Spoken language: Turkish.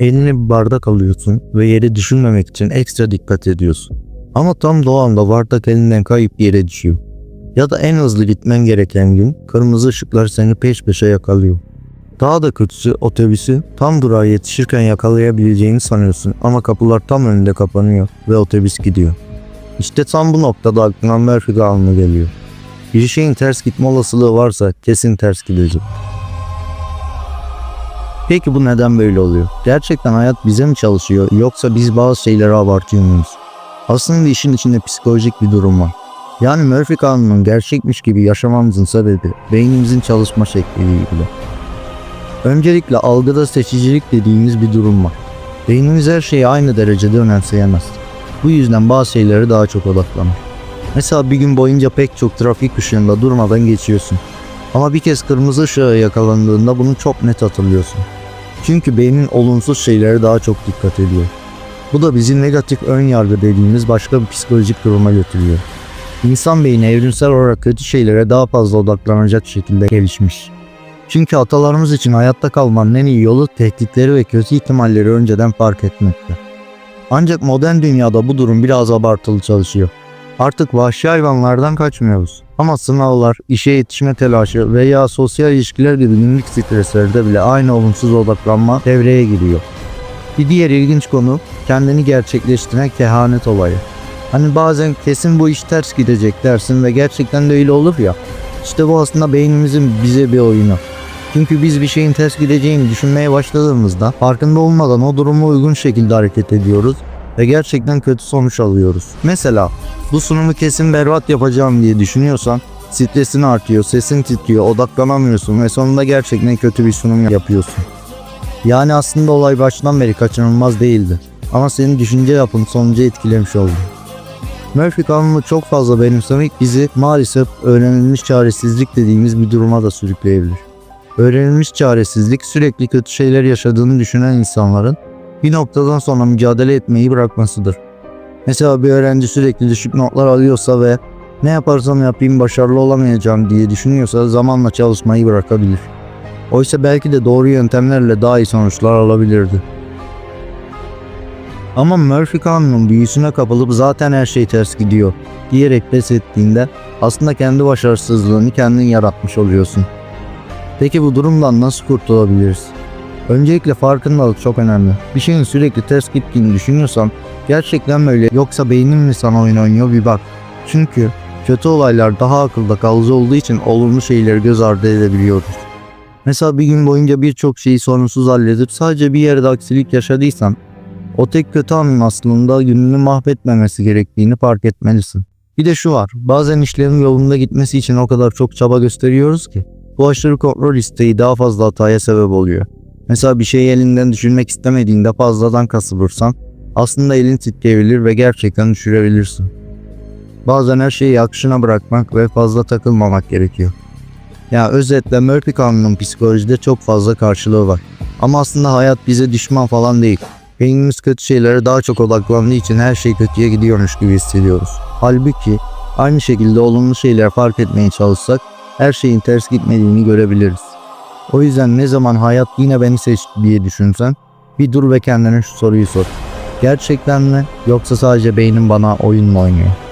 Eline bir bardak alıyorsun ve yere düşünmemek için ekstra dikkat ediyorsun. Ama tam o anda bardak elinden kayıp yere düşüyor. Ya da en hızlı gitmen gereken gün kırmızı ışıklar seni peş peşe yakalıyor. Daha da kötüsü otobüsü tam durağa yetişirken yakalayabileceğini sanıyorsun ama kapılar tam önünde kapanıyor ve otobüs gidiyor. İşte tam bu noktada aklına Murphy kanunu geliyor. Bir şeyin ters gitme olasılığı varsa kesin ters gidecek. Peki bu neden böyle oluyor? Gerçekten hayat bize mi çalışıyor yoksa biz bazı şeyleri abartıyor muyuz? Aslında işin içinde psikolojik bir durum var. Yani Murphy kanunun gerçekmiş gibi yaşamamızın sebebi beynimizin çalışma şekliyle ilgili. Öncelikle algıda seçicilik dediğimiz bir durum var. Beynimiz her şeyi aynı derecede önemseyemez. Bu yüzden bazı şeylere daha çok odaklanır. Mesela bir gün boyunca pek çok trafik ışığında durmadan geçiyorsun. Ama bir kez kırmızı ışığa yakalandığında bunu çok net hatırlıyorsun. Çünkü beynin olumsuz şeylere daha çok dikkat ediyor. Bu da bizi negatif ön yargı dediğimiz başka bir psikolojik duruma götürüyor. İnsan beyni evrimsel olarak kötü şeylere daha fazla odaklanacak şekilde gelişmiş. Çünkü atalarımız için hayatta kalmanın en iyi yolu tehditleri ve kötü ihtimalleri önceden fark etmekti. Ancak modern dünyada bu durum biraz abartılı çalışıyor. Artık vahşi hayvanlardan kaçmıyoruz. Ama sınavlar, işe yetişme telaşı veya sosyal ilişkiler gibi günlük streslerde bile aynı olumsuz odaklanma devreye giriyor. Bir diğer ilginç konu kendini gerçekleştiren kehanet olayı. Hani bazen kesin bu iş ters gidecek dersin ve gerçekten de öyle olur ya. İşte bu aslında beynimizin bize bir oyunu. Çünkü biz bir şeyin ters gideceğini düşünmeye başladığımızda farkında olmadan o duruma uygun şekilde hareket ediyoruz ve gerçekten kötü sonuç alıyoruz. Mesela bu sunumu kesin berbat yapacağım diye düşünüyorsan stresin artıyor, sesin titriyor, odaklanamıyorsun ve sonunda gerçekten kötü bir sunum yapıyorsun. Yani aslında olay baştan beri kaçınılmaz değildi. Ama senin düşünce yapın sonucu etkilemiş oldu. Murphy kanunu çok fazla benimsemek bizi maalesef öğrenilmiş çaresizlik dediğimiz bir duruma da sürükleyebilir. Öğrenilmiş çaresizlik sürekli kötü şeyler yaşadığını düşünen insanların bir noktadan sonra mücadele etmeyi bırakmasıdır. Mesela bir öğrenci sürekli düşük notlar alıyorsa ve ne yaparsam yapayım başarılı olamayacağım diye düşünüyorsa zamanla çalışmayı bırakabilir. Oysa belki de doğru yöntemlerle daha iyi sonuçlar alabilirdi. Ama Murphy kanunun büyüsüne kapılıp zaten her şey ters gidiyor diyerek pes ettiğinde aslında kendi başarısızlığını kendin yaratmış oluyorsun. Peki bu durumdan nasıl kurtulabiliriz? Öncelikle farkındalık çok önemli. Bir şeyin sürekli ters gittiğini düşünüyorsan gerçekten mi öyle yoksa beynin mi sana oyun oynuyor bir bak. Çünkü kötü olaylar daha akılda kalıcı olduğu için olumlu şeyleri göz ardı edebiliyoruz. Mesela bir gün boyunca birçok şeyi sorunsuz halledip sadece bir yerde aksilik yaşadıysan o tek kötü anın aslında gününü mahvetmemesi gerektiğini fark etmelisin. Bir de şu var, bazen işlerin yolunda gitmesi için o kadar çok çaba gösteriyoruz ki bu aşırı kontrol isteği daha fazla hataya sebep oluyor. Mesela bir şeyi elinden düşürmek istemediğinde fazladan kasılırsan aslında elin titreyebilir ve gerçekten düşürebilirsin. Bazen her şeyi akışına bırakmak ve fazla takılmamak gerekiyor. Ya özetle Murphy kanunun psikolojide çok fazla karşılığı var. Ama aslında hayat bize düşman falan değil. Beynimiz kötü şeylere daha çok odaklandığı için her şey kötüye gidiyormuş gibi hissediyoruz. Halbuki aynı şekilde olumlu şeyler fark etmeye çalışsak her şeyin ters gitmediğini görebiliriz. O yüzden ne zaman hayat yine beni seçti diye düşünsen bir dur ve kendine şu soruyu sor. Gerçekten mi yoksa sadece beynim bana oyun mu oynuyor?